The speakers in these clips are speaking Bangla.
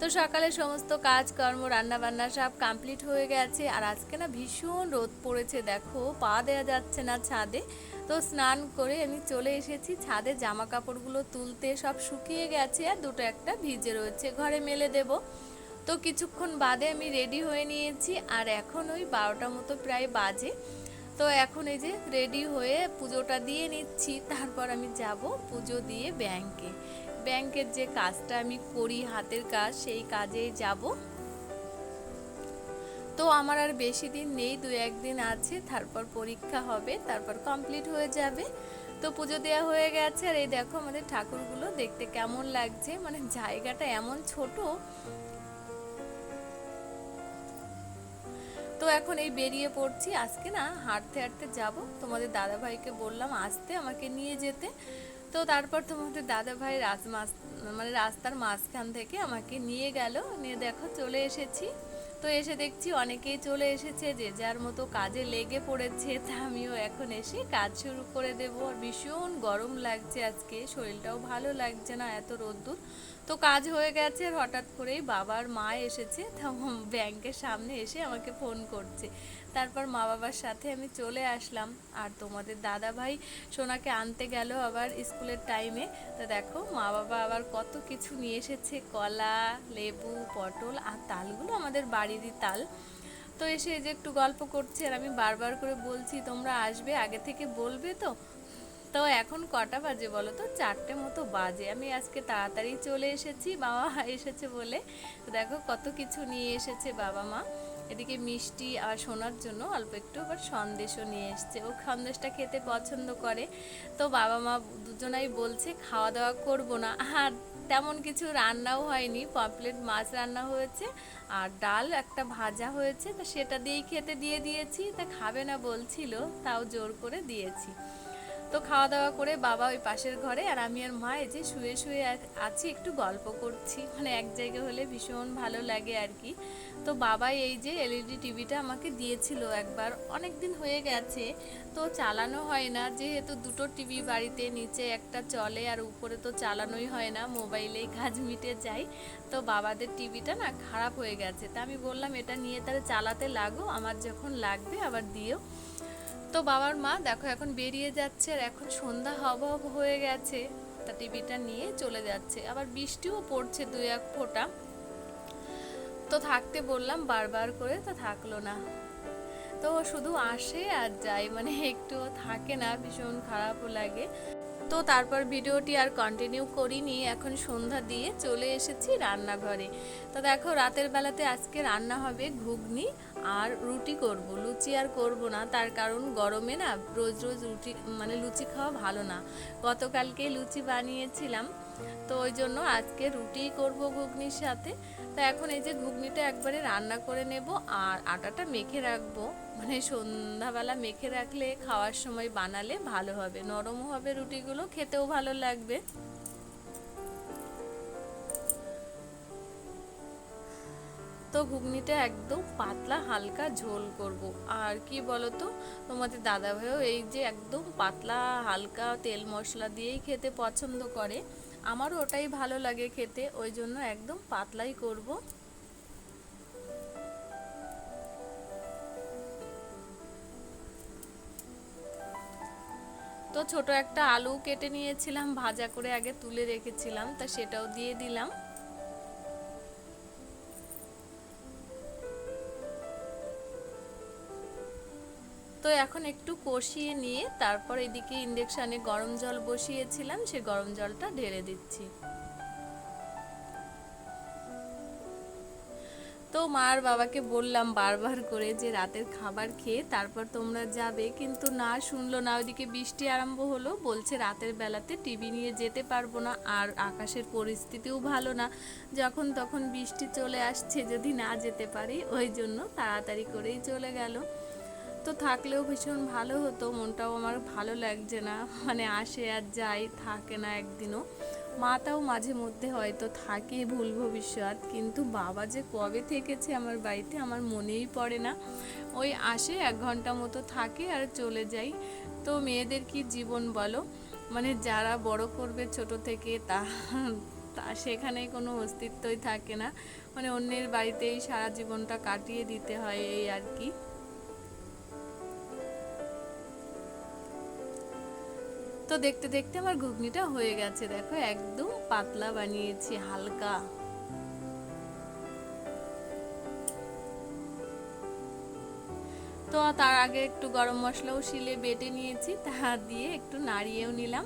তো সকালে সমস্ত কাজকর্ম রান্না বান্না সব কমপ্লিট হয়ে গেছে। আর আজকে না ভীষণ রোদ পড়েছে, দেখো, পা দেওয়া যাচ্ছে না ছাদে। তো স্নান করে আমি চলে এসেছি, ছাদে জামা কাপড়গুলো তুলতে সব শুকিয়ে গেছে আর দুটো একটা ভিজে রয়েছে, ঘরে মেলে দেব। তো কিছুক্ষণ বাদে আমি রেডি হয়ে নিয়েছি, আর এখন ওই বারোটা মতো প্রায় বাজে। তো এখন এই যে রেডি হয়ে পুজোটা দিয়ে নিচ্ছি, তারপর আমি যাব পুজো দিয়ে ব্যাংকে ব্যাংকের যে কাজটা আমি করি, হাতের কাজ, সেই কাজেই যাব। তো আমার আর বেশি দিন নেই, দু একদিন আছে, তারপর পরীক্ষা হবে, তারপর কমপ্লিট হয়ে যাবে। তো পুজো দেওয়া হয়ে গেছে, আর এই দেখো আমাদের ঠাকুরগুলো দেখতে কেমন লাগছে। মানে জায়গাটা এমন ছোট। তো এখন এই বেরিয়ে পড়ছি। আজকে না হাঁটতে হাঁটতে যাব। তোমাদের দাদা ভাইকে বললাম আসতে আমাকে নিয়ে যেতে। তো তারপর তোমাদের দাদা ভাই রাজ মানে রাস্তার মাঝখান থেকে আমাকে নিয়ে গেল। নিয়ে দেখো চলে এসেছি। তো এসে দেখছি অনেকেই চলে এসেছে, যে যার মতো কাজে লেগে পড়েছে, তা আমিও এখন এসে কাজ শুরু করে দেব। ভীষণ গরম লাগছে আজকে, শরীরটাও ভালো লাগছে না এত রোদ্দুর। তো কাজ হয়ে গেছে হঠাৎ করেই বাবার মা এসেছে, তো ব্যাংকের সামনে এসে আমাকে ফোন করছে। তারপর মা বাবার সাথে আমি চলে আসলাম। আর তোমাদের দাদা ভাই সোনাকে আনতে গেল আবার স্কুলের টাইমে তো দেখো, মা বাবা আবার কত কিছু নিয়ে এসেছে। কলা, লেবু, পটল আর তালগুলো আমাদের বাড়িরই তাল। তো এসে যে একটু গল্প করছে আর আমি বারবার করে বলছি, তোমরা আসবে আগে থেকে বলবে তো? তো এখন কটা বাজে বলো তো? চারটে মতো বাজে। আমি আজকে তাড়াতাড়ি চলে এসেছি, বাবা এসেছে বলে। দেখো কত কিছু নিয়ে এসেছে বাবা মা। এদিকে মিষ্টি আর শোনার জন্য অল্প একটু আবার সন্দেশও নিয়ে এসছে। ও সন্দেশটা খেতে পছন্দ করে। তো বাবা মা দুজনাই বলছে খাওয়া দাওয়া করব না। আর তেমন কিছু রান্নাও হয়নি। পপলেট মাছ রান্না হয়েছে আর ডাল একটা ভাজা হয়েছে। তো সেটা দিয়েই খেতে দিয়ে দিয়েছি। তা খাবে না বলছিল, তাও জোর করে দিয়েছি। তো খাওয়া দাওয়া করে বাবা ওই পাশের ঘরে আর আমি আর মা এই যে শুয়ে শুয়ে আছি, একটু গল্প করছি। মানে এক জায়গায় হলে ভীষণ ভালো লাগে আর কি তো বাবাই এই যে এলইডি টিভিটা আমাকে দিয়েছিল একবার। অনেক দিন হয়ে গেছে, তো চালানো হয় না। যেহেতু দুটো টিভি বাড়িতে, নিচে একটা চলে আর উপরে তো চালানোই হয় না। মোবাইলেই কাজ মিটে যায়। তো বাবাদের টিভিটা না খারাপ হয়ে গেছে। তা আমি বললাম, এটা নিয়ে তাহলে চালাতে লাগো। আমার যখন লাগবে, আবার দিও। তো বাবার মা দেখো এখন বেরিয়ে যাচ্ছে আর এখন সন্ধ্যা হব হয়ে গেছে। তা টিভিটা নিয়ে চলে যাচ্ছে। আবার বৃষ্টিও পড়ছে দুই এক ফোঁটা। তো থাকতে বললাম বারবার করে, তো থাকল না। তো শুধু আসে আর যায় মানে একটু থাকে না, ভীষণ খারাপও লাগে। তো তারপর ভিডিওটি আর কন্টিনিউ করিনি, এখন সন্ধ্যা দিয়ে চলে এসেছি রান্নাঘরে। তো দেখো রাতের বেলাতে আজকে রান্না হবে ঘুগনি আর রুটি করব, লুচি আর করব না। তার কারণ গরমে না রোজ রোজ রুটি মানে লুচি খাওয়া ভালো না। গতকালকে লুচি বানিয়েছিলাম, তো ওই জন্য আজকে রুটি করব ঘুগনির সাথে। তো এখন এই যে ঘুগনিটা একবারে রান্না করে নেব আর আটাটা মেখে রাখব। মানে সন্ধ্যাবেলা মেখে রাখলে, খাওয়ার সময় বানালে ভালো হবে। নরমও হবে রুটিগুলো, খেতেও ভালো লাগবে। তো ঘুগনিটা একদম পাতলা, হালকা ঝোল করব। আর কি বলতো, তোমাদের দাদা ভাইও এই যে একদম পাতলা, হালকা তেল মশলা দিয়েই খেতে পছন্দ করে। আমারও ওটাই ভালো লাগে খেতে, ওই জন্য একদম পাতলাই করব। তো ছোট একটা আলু কেটে নিয়েছিলাম, ভাজা করে আগে তুলে রেখেছিলাম, তা সেটাও দিয়ে দিলাম। তো এখন একটু কষিয়ে নিয়ে তারপর এদিকে ইন্ডাকশানে গরম জল বসিয়েছিলাম, সে গরম জলটা ঢেলে দিচ্ছি। তো মার বাবাকে বললাম বারবার করে যে রাতের খাবার খেয়ে তারপর তোমরা যাবে, কিন্তু না শুনলো না। ওইদিকে বৃষ্টি আরম্ভ হলো, বলছে রাতের বেলাতে টিভি নিয়ে যেতে পারব না, আর আকাশের পরিস্থিতিও ভালো না। যখন তখন বৃষ্টি চলে আসছে, যদি না যেতে পারি, ওই জন্য তাড়াতাড়ি করেই চলে গেল। তো থাকলেও ভীষণ ভালো হতো, মনটাও আমার ভালো লাগছে না। মানে আসে আর যাই থাকে না একদিনও। মাটাও মাঝে মধ্যে হয়তো থাকে ভুল ভবিষ্যৎ, কিন্তু বাবা যে কবে থেকেছে আমার বাড়িতে আমার মনেই পড়ে না। ওই আসে, এক ঘণ্টা মতো থাকে আর চলে যাই। তো মেয়েদের কি জীবন বলো? মানে যারা বড় করবে ছোট থেকে তা তা সেখানে কোনো অস্তিত্বই থাকে না। মানে অন্যের বাড়িতেই সারা জীবনটা কাটিয়ে দিতে হয় এই আর কি। তো দেখতে দেখতে আমার ঘুগনিটা হয়ে গেছে, দেখো একদম পাতলা বানিয়েছি, হালকা। তো তার আগে একটু গরম মশলাও শিলে বেটে নিয়েছি, তা দিয়ে একটু নাড়িয়েও নিলাম।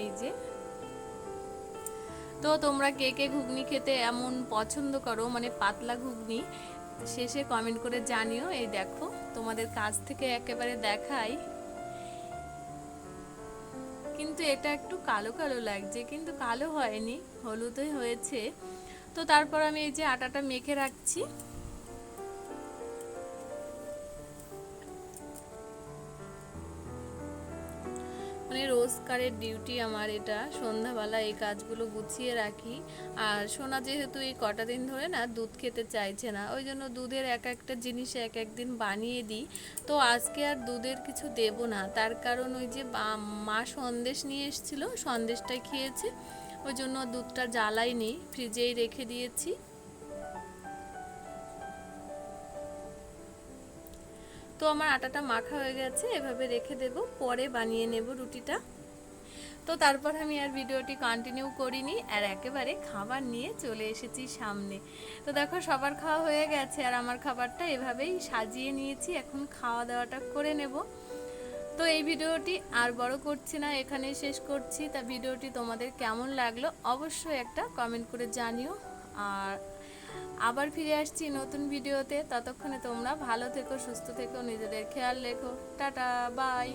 এই যে। তো তোমরা কে কে ঘুগনি খেতে এমন পছন্দ করো মানে পাতলা ঘুগনি শেষে কমেন্ট করে জানিও। এই দেখো, তোমাদের কাছ থেকে একেবারে দেখাই কিন্তু এটা একটু কালো কালো লাগছে, কিন্তু কালো হয়নি, হলুদই হয়েছে। তো তারপর আমি এই যে আটাটা মেখে রাখছি। মানে রোজকারের ডিউটি আমার এটা। সন্ধ্যাবেলা এই কাজগুলো গুছিয়ে রাখি। আর সোনা যেহেতু এই কটা দিন ধরে না দুধ খেতে চাইছে না, ওই জন্য দুধের এক একটা জিনিস এক একদিন বানিয়ে দিই। তো আজকে আর দুধের কিছু দেব না। তার কারণ ওই যে মা সন্দেশ নিয়ে এসেছিল, সন্দেশটাই খেয়েছে। ওই জন্য দুধটা জ্বালাই নেই ফ্রিজেই রেখে দিয়েছি। তো আমার আটাটা মাখা হয়ে গেছে, এভাবে রেখে দেব, পরে বানিয়ে নেব রুটিটা। তো তারপর আমি আর ভিডিওটি কন্টিনিউ করিনি, আর একেবারে খাবার নিয়ে চলে এসেছি সামনে। তো দেখো, সবার খাওয়া হয়ে গেছে, আর আমার খাবারটা এভাবেই সাজিয়ে নিয়েছি, এখন খাওয়া দাওয়াটা করে নেব। তো এই ভিডিওটি আর বড় করছি না, এখানেই শেষ করছি। তা ভিডিওটি তোমাদের কেমন লাগল অবশ্যই একটা কমেন্ট করে জানিও, আর আবার ফিরে আসছি নতুন ভিডিওতে। ততক্ষণে তোমরা ভালো থেকো, সুস্থ থেকো, নিজেদের খেয়াল রেখো। Tata, bye.